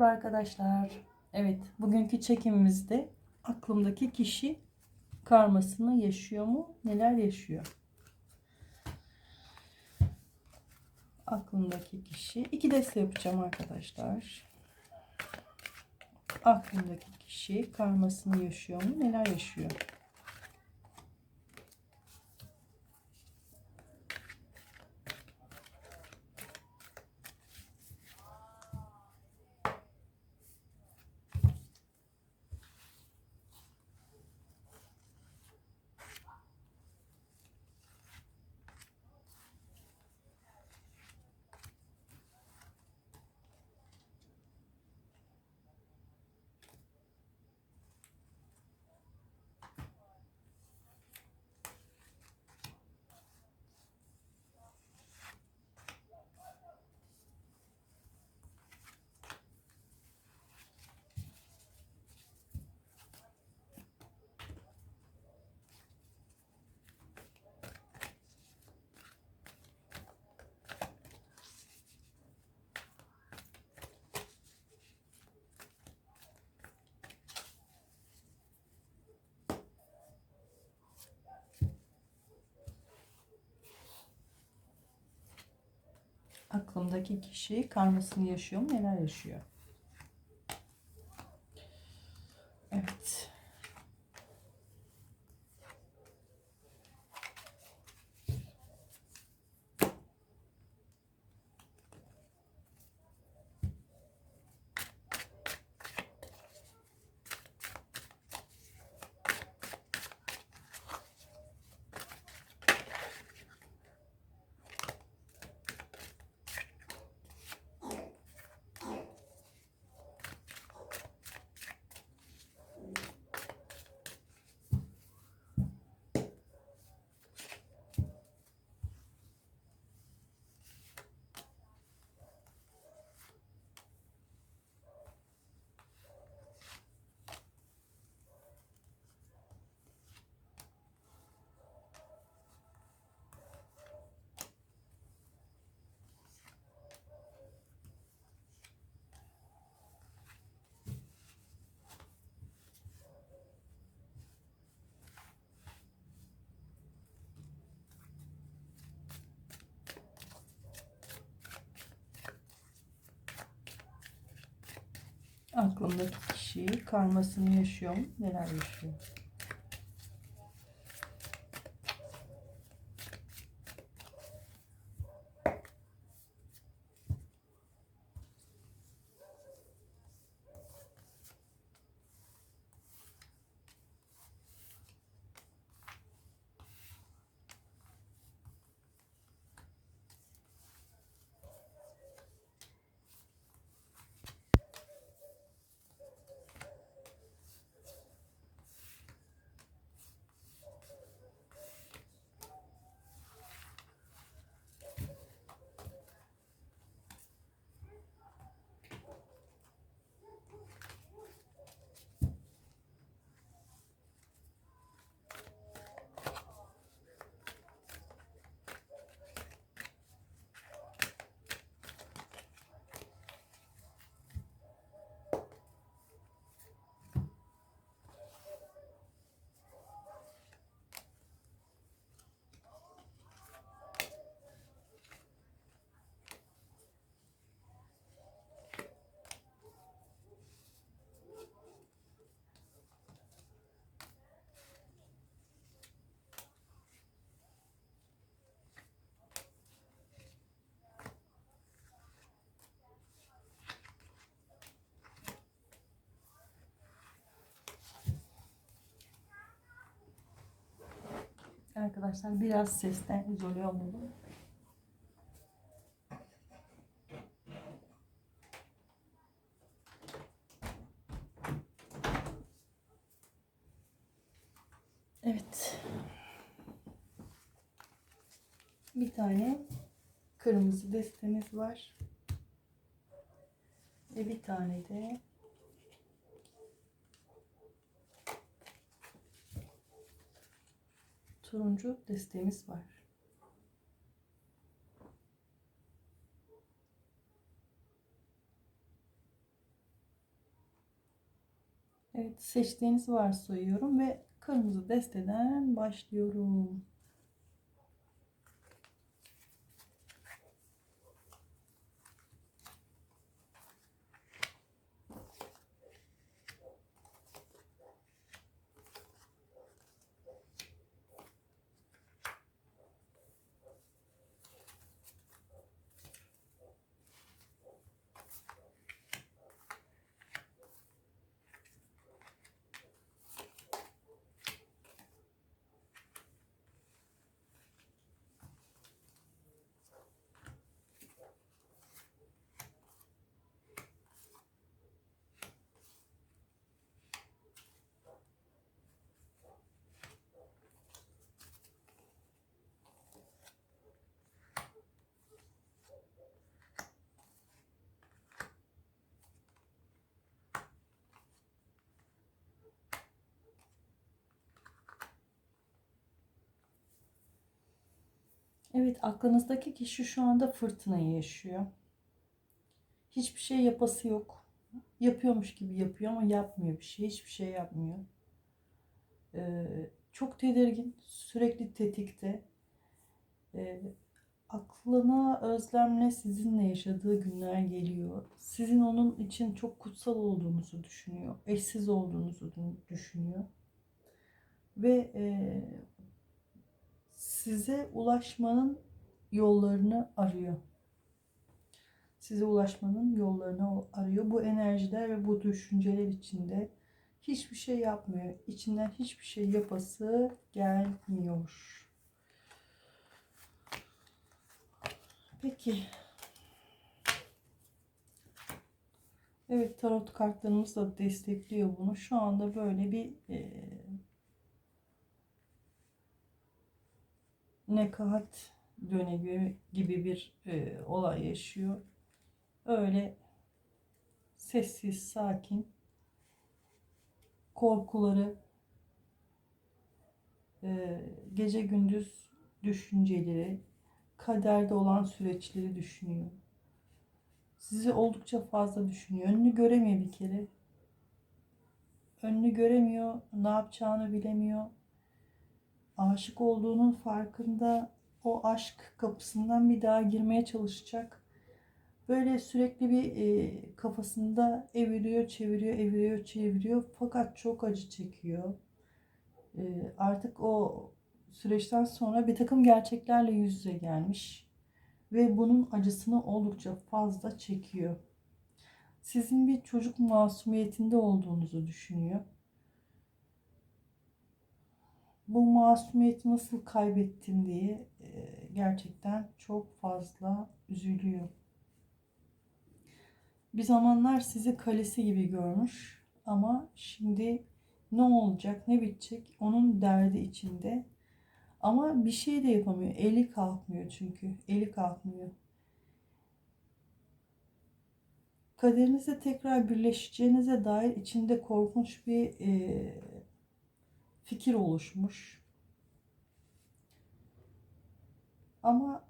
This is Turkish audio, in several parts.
Merhaba arkadaşlar. Evet, bugünkü çekimimizde aklımdaki kişi karmasını yaşıyor mu? Neler yaşıyor? Aklımdaki kişi. iki deste yapacağım arkadaşlar. Aklımdaki kişi karmasını yaşıyor mu? Neler yaşıyor? Aklımdaki kişi karmasını yaşıyor mu? Neler yaşıyor? Evet. Aklımdaki kişi karmasını yaşıyor mu? Neler yaşıyor? Arkadaşlar biraz sesten izole olalım. Evet. Bir tane kırmızı destemiz var. Ve bir tane de turuncu desteğimiz var. Evet seçtiğiniz varsoyuyorum ve kırmızı desteden başlıyorum. Evet aklınızdaki kişi şu anda fırtınayı yaşıyor. Hiçbir şey yapası yok. Yapıyormuş gibi yapıyor ama yapmıyor bir şey. Hiçbir şey yapmıyor. Ee, çok tedirgin. Sürekli tetikte. Ee, aklına özlemle sizinle yaşadığı günler geliyor. Sizin onun için çok kutsal olduğunuzu düşünüyor. Eşsiz olduğunuzu düşünüyor. Ve e, size ulaşmanın yollarını arıyor. Size ulaşmanın yollarını arıyor. Bu enerjiler ve bu düşünceler içinde hiçbir şey yapmıyor. İçinden hiçbir şey yapası gelmiyor. Peki. Evet tarot kartlarımız da destekliyor bunu. Şu anda böyle bir e, nekaat dönemi gibi bir e, olay yaşıyor. Öyle sessiz, sakin korkuları, e, gece gündüz düşünceleri, kaderde olan süreçleri düşünüyor. Sizi oldukça fazla düşünüyor. Önünü göremiyor bir kere. Önünü göremiyor, ne yapacağını bilemiyor aşık olduğunun farkında o aşk kapısından bir daha girmeye çalışacak. Böyle sürekli bir e, kafasında eviriyor, çeviriyor, eviriyor, çeviriyor. Fakat çok acı çekiyor. E, artık o süreçten sonra bir takım gerçeklerle yüz yüze gelmiş. Ve bunun acısını oldukça fazla çekiyor. Sizin bir çocuk masumiyetinde olduğunuzu düşünüyor bu masumiyeti nasıl kaybettim diye e, gerçekten çok fazla üzülüyor. Bir zamanlar sizi kalesi gibi görmüş ama şimdi ne olacak, ne bitecek onun derdi içinde. Ama bir şey de yapamıyor. Eli kalkmıyor çünkü. Eli kalkmıyor. Kaderinizle tekrar birleşeceğinize dair içinde korkunç bir e, fikir oluşmuş. Ama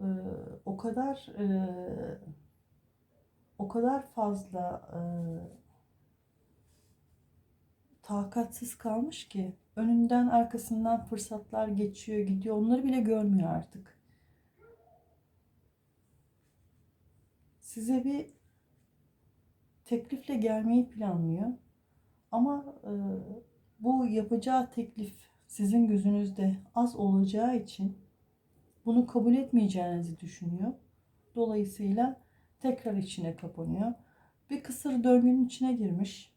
e, o kadar e, o kadar fazla e, takatsiz kalmış ki önünden arkasından fırsatlar geçiyor gidiyor onları bile görmüyor artık. Size bir teklifle gelmeyi planlıyor. Ama e, bu yapacağı teklif sizin gözünüzde az olacağı için bunu kabul etmeyeceğinizi düşünüyor. Dolayısıyla tekrar içine kapanıyor. Bir kısır döngünün içine girmiş.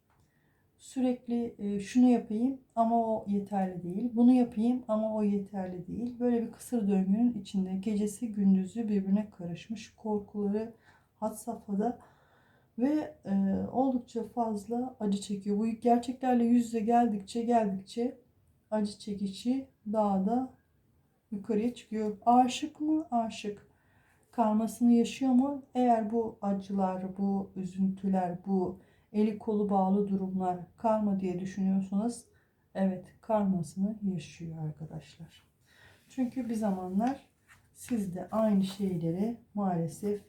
Sürekli e, şunu yapayım ama o yeterli değil. Bunu yapayım ama o yeterli değil. Böyle bir kısır döngünün içinde gecesi gündüzü birbirine karışmış. Korkuları had safhada ve e, oldukça fazla acı çekiyor. Bu gerçeklerle yüz yüze geldikçe geldikçe acı çekici daha da yukarıya çıkıyor. Aşık mı? Aşık. Karmasını yaşıyor mu? Eğer bu acılar, bu üzüntüler, bu eli kolu bağlı durumlar karma diye düşünüyorsanız evet karmasını yaşıyor arkadaşlar. Çünkü bir zamanlar siz de aynı şeyleri maalesef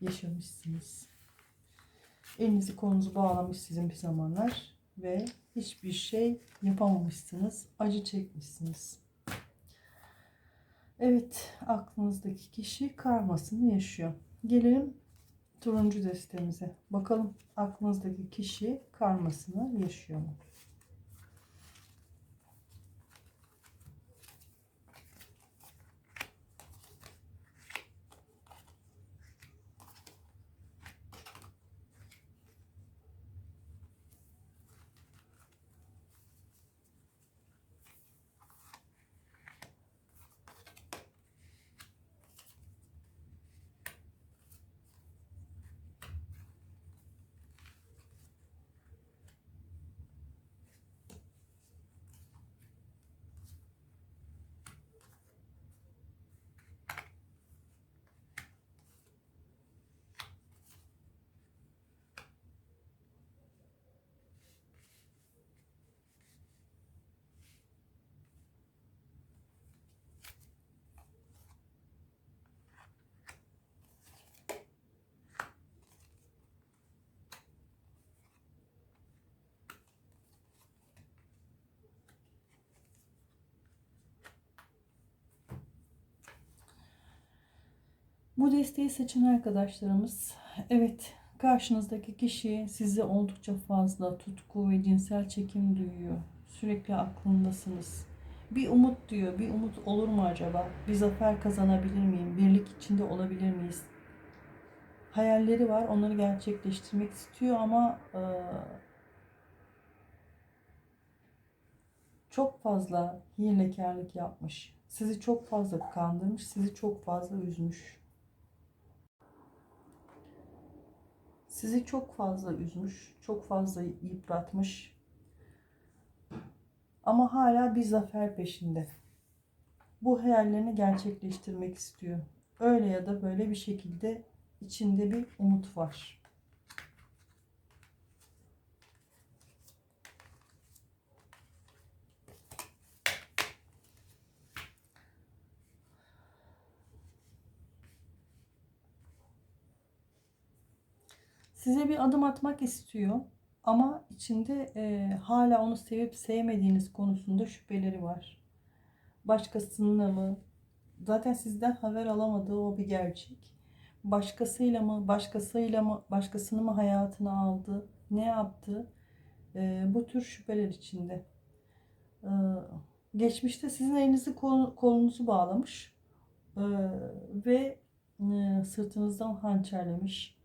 yaşamışsınız. Elinizi kolunuzu bağlamış sizin bir zamanlar ve hiçbir şey yapamamışsınız. Acı çekmişsiniz. Evet, aklınızdaki kişi karmasını yaşıyor. Gelelim turuncu destemize. Bakalım aklınızdaki kişi karmasını yaşıyor mu? Bu desteği seçen arkadaşlarımız evet karşınızdaki kişi size oldukça fazla tutku ve cinsel çekim duyuyor. Sürekli aklındasınız. Bir umut diyor. Bir umut olur mu acaba? Bir zafer kazanabilir miyim? Birlik içinde olabilir miyiz? Hayalleri var. Onları gerçekleştirmek istiyor ama e, çok fazla hilekarlık yapmış. Sizi çok fazla kandırmış. Sizi çok fazla üzmüş. Sizi çok fazla üzmüş, çok fazla yıpratmış. Ama hala bir zafer peşinde. Bu hayallerini gerçekleştirmek istiyor. Öyle ya da böyle bir şekilde içinde bir umut var. Size bir adım atmak istiyor ama içinde e, hala onu sevip sevmediğiniz konusunda şüpheleri var. Başkasının mı? Zaten sizden haber alamadığı o bir gerçek. Başkasıyla mı? Başkasıyla mı? Başkasını mı hayatına aldı? Ne yaptı? E, bu tür şüpheler içinde. E, geçmişte sizin elinizi kol, kolunuzu bağlamış e, ve e, sırtınızdan hançerlemiş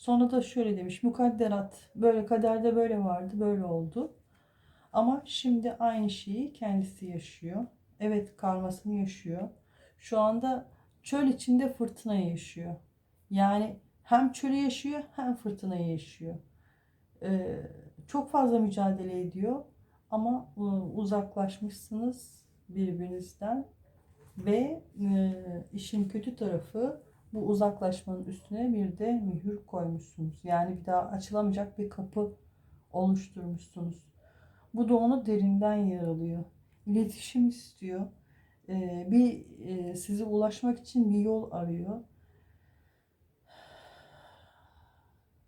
Sonra da şöyle demiş. Mukadderat böyle kaderde böyle vardı böyle oldu. Ama şimdi aynı şeyi kendisi yaşıyor. Evet karmasını yaşıyor. Şu anda çöl içinde fırtına yaşıyor. Yani hem çölü yaşıyor hem fırtınayı yaşıyor. Ee, çok fazla mücadele ediyor ama e, uzaklaşmışsınız birbirinizden ve e, işin kötü tarafı bu uzaklaşmanın üstüne bir de mühür koymuşsunuz. Yani bir daha açılamayacak bir kapı oluşturmuşsunuz. Bu da onu derinden yaralıyor. İletişim istiyor. Ee, bir e, size ulaşmak için bir yol arıyor.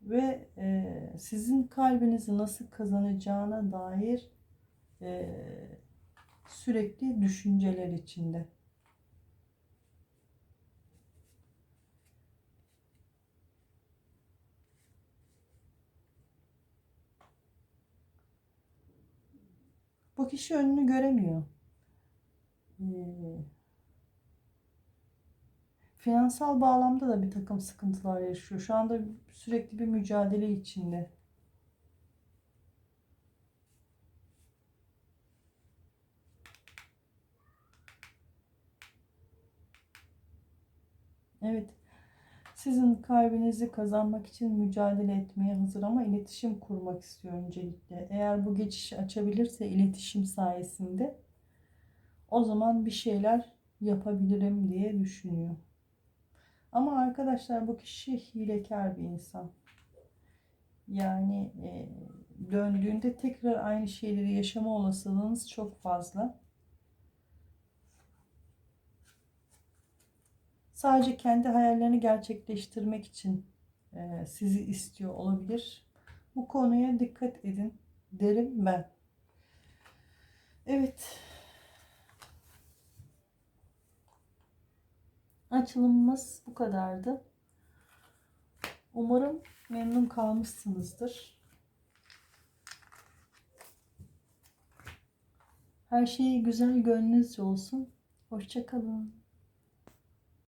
Ve e, sizin kalbinizi nasıl kazanacağına dair e, sürekli düşünceler içinde. Bu kişi önünü göremiyor. Ee, finansal bağlamda da bir takım sıkıntılar yaşıyor. Şu anda sürekli bir mücadele içinde. Evet. Sizin kalbinizi kazanmak için mücadele etmeye hazır ama iletişim kurmak istiyor öncelikle. Eğer bu geçiş açabilirse iletişim sayesinde o zaman bir şeyler yapabilirim diye düşünüyor. Ama arkadaşlar bu kişi hilekar bir insan. Yani e, döndüğünde tekrar aynı şeyleri yaşama olasılığınız çok fazla. Sadece kendi hayallerini gerçekleştirmek için e, sizi istiyor olabilir. Bu konuya dikkat edin derim ben. Evet. Açılımımız bu kadardı. Umarım memnun kalmışsınızdır. Her şey güzel gönlünüzce olsun. Hoşçakalın.